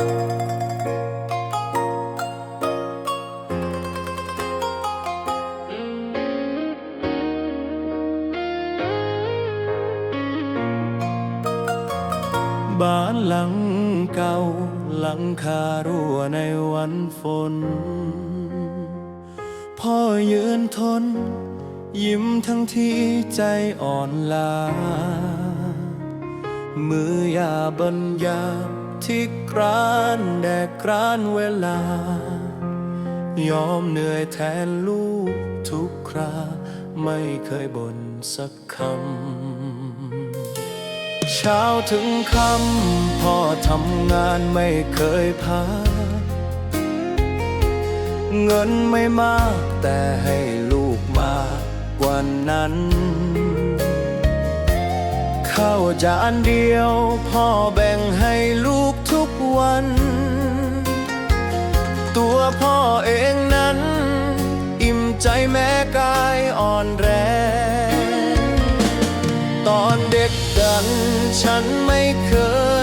บ้านหลังเก่าหลังคารั่วในวันฝน พ่อยืนทน ยิ้มทั้งที่ใจอ่อนล้ามือยาบรรยา ที่กรานแดกกรานเวลา ยอมเหนื่อยแทนลูกทุกครา ไม่เคยบ่นสักคำ เช้าถึงค่ำพ่อทำงานไม่เคยพักเงินไม่มากแต่ให้ลูกมากกว่านั้นข้าวจานเดียวพ่อแบ่งให้ลูกทุก วัน ตัวพ่อเองนั้น อิ่มใจแม้กายอ่อนแรง ตอนเด็กกันฉันไม่เค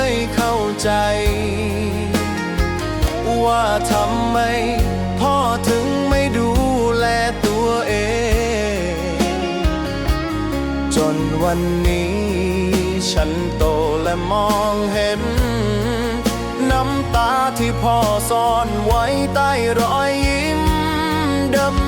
ยเข้าใจ ว่าทำไมพ่อถึงไม่ดูแลตัวเอง จนวันนี้ฉันโตและมองเห็น ที่พ่อซ่อนไว้ใต้รอยยิ้มเดิม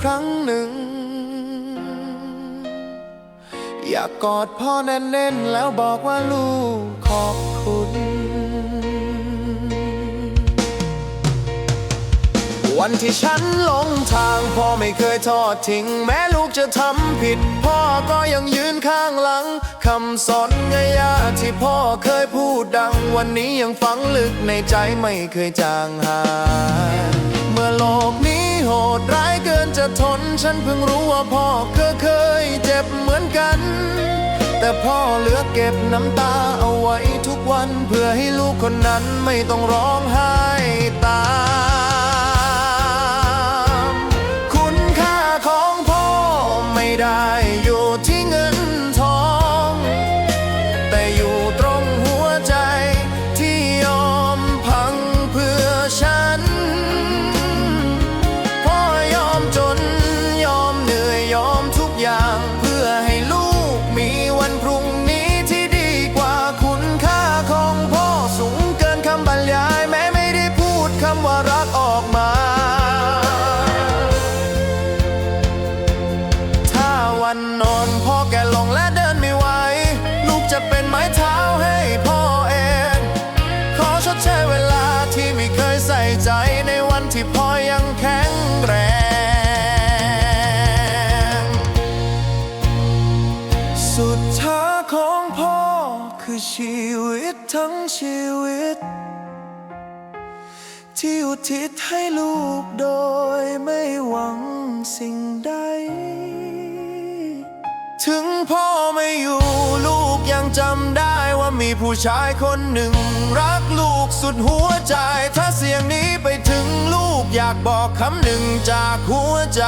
ครั้งหนึ่ง อยากกอดพ่อแน่นๆแล้วบอกว่าลูกขอบคุณ วันที่ฉันหลงทางพ่อไม่เคยทอดทิ้ง แม้ลูกจะทำผิด พ่อก็ยังยืนข้างหลังคำสอนง่ายๆที่พ่อเคยพูดดัง วันนี้ยังฝังลึกในใจไม่เคยจางหายเมื่อโลกนี้โหดร้ายเกินจะทน ฉันเพิ่งรู้ว่าพ่อก็เคยเจ็บเหมือนกัน แต่พ่อเหลือเก็บน้ำตาเอาไว้ทุกวัน เพื่อให้ลูกคนนั้นไม่ต้องร้องไห้ อยู่ที่เงิน ชีวิตทั้งชีวิต ที่อุทิศให้ลูกโดยไม่หวังสิ่งใด ถึงพ่อไม่อยู่ลูกยังจำได้ว่ามีผู้ชายคนหนึ่ง รักลูกสุดหัวใจ ถ้าเสียงนี้ไปถึงลูกอยากบอกคำหนึ่งจากหัวใจ